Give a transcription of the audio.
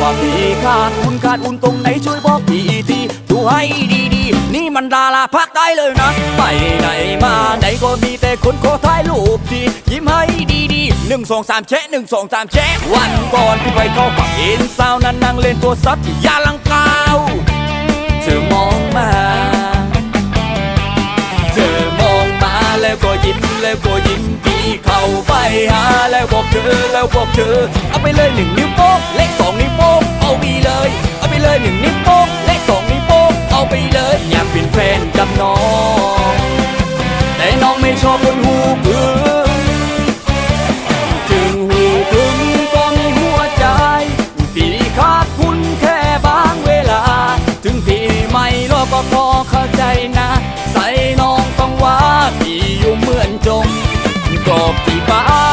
ว่าพี่ขาดคุณขาดอุ่นตรงไหนช่วยบอกพี่ทีดูให้ดีๆ นี่มันดาราภาคใต้เลยนะ ไปไหนมาไหนก็มีแต่คนขอถ่ายรูปทียิ้มให้ดีๆหนึ่งสองสามแชะหนึ่งสองสามแชะวันก่อนพี่ไปเข้าผับเห็นสาวนั้นนั่งเล่นตัวซับยาลังกาวเธอมองมาเธอมองมาแล้วก็ยิ้มแล้วก็ยิ้มพี่เข้าไปหาแล้วบอกเธอแล้วบอกเธอเอาไปเลยหนึ่งนิ้วโป้งเลข น้อง แต่น้องไม่ชอบคนหูพึ่งถึงหูพึ่งก็มีหัวใจ พี่ขาดคุณแค่บางเวลา ถึงพี่ไม่รอก็พอเข้าใจนะ ใส่น้องต้องว่าพี่อยู่เหมือนจมกอบที่บ้า